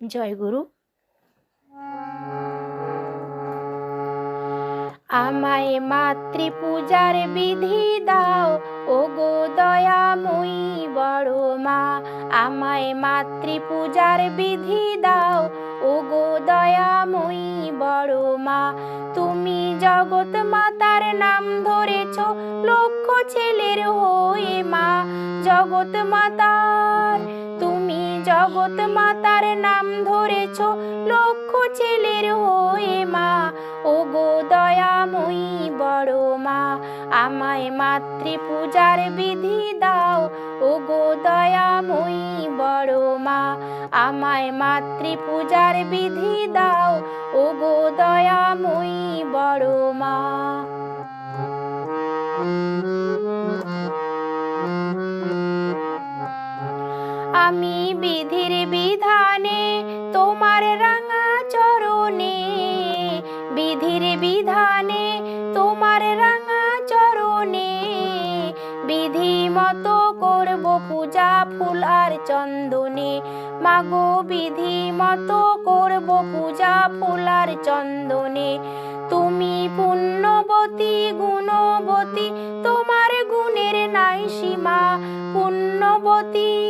জয় গুরু। আমায় মাতৃপূজার বিধি দাও ও গো দয়াময়ী বড় মা। আমায় মাতৃপূজার বিধি দাও ও গো দয়াময়ী বড় মা। তুমি জগৎ মাতার নাম ধরেছ লক্ষ ছেলের হয়ে মা। জগৎ তুমি জগৎ মাতার নাম ধরেছ, লক্ষ ছেলের হয়ে মা। ও গো দয়াময়ী বড় মা, আমায় মাতৃপূজার বিধি দাও। ও গো দয়াময়ী বড় মা, আমায় মাতৃপূজার বিধি দাও। ও গো দয়াময়ী বড় মা। আমি বিধির বিধানে তোমার রাঙা চরণে, বিধির বিধানে তোমার রাঙা চরণে বিধি মতো করব পূজা ফুল আর চন্দনে। মাগো, বিধি মতো করব পূজা ফুল আর চন্দনে। তুমি পুণ্যবতী, গুণবতী, তোমার গুণের নাই সীমা। পুণ্যবতী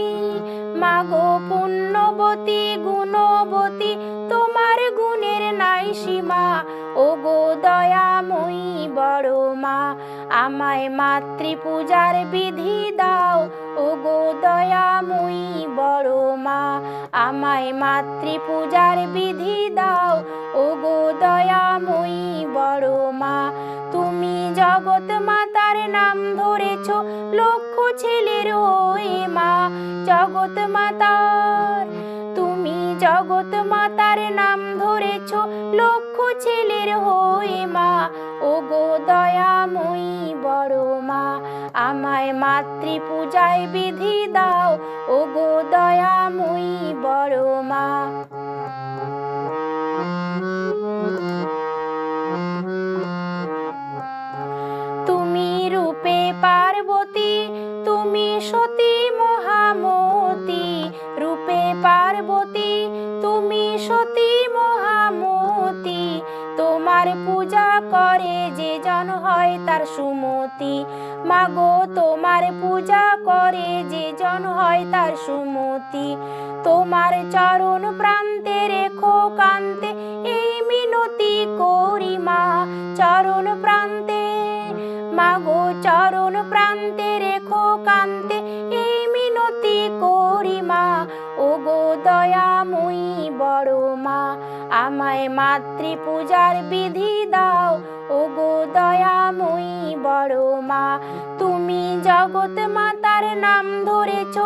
পুণ্যবতী গুণবতী, তোমার গুণের নাই সীমা। ও গো দয়াময়ী বড় মা, আমায় মাতৃপূজার বিধি দাও। ও গো দয়াময়ী বড় মা, আমায় মাতৃপূজার বিধি দাও। ও গো দয়াময়ী বড় মা জগৎ মাতার নাম ধরেছ লক্ষ ছেলের হয়ে মা। জগৎ মাতার, তুমি জগৎ মাতার নাম ধরেছ লক্ষ ছেলের হয়ে মা। ও গো দয়াময়ী বড় মা, আমায় মাতৃপূজায় বিধি দাও ও গো দয়াময়ী বড় মা। করে যে জন হয় তার সুমতি। মাগো, তোমার পূজা করে যে জন হয় তার সুমতি। তোমার চরণ প্রান্তে রেখো কান্তে, এই মিনতি করি মা। চরণ প্রান্তে, মাগো, চরণ প্রান্তে রেখো কান্তে আমায় মাতৃপূজার বিধি দাও। ও গো দয়াময়ী বড় মা, তুমি জগৎ মাতার নাম ধরেছ,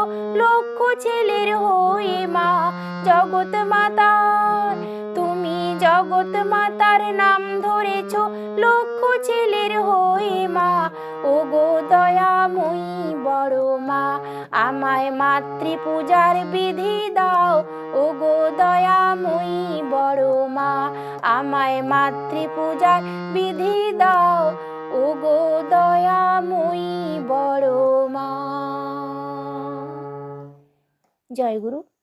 লক্ষ ছেলের হয়ে মা। জগৎ মাতার তুমি জগৎ মাতার নাম ধরেছ, লক্ষ ছেলের হয়ে মা। ও গো দয়াময়ী বড় মা, আমায় মাতৃপূজার বিধি দাও। ও গো দয়াময়ী আমায় মাতৃপূজার বিধি দাও। ও গো দয়াময়ী বড় মা। জয় গুরু।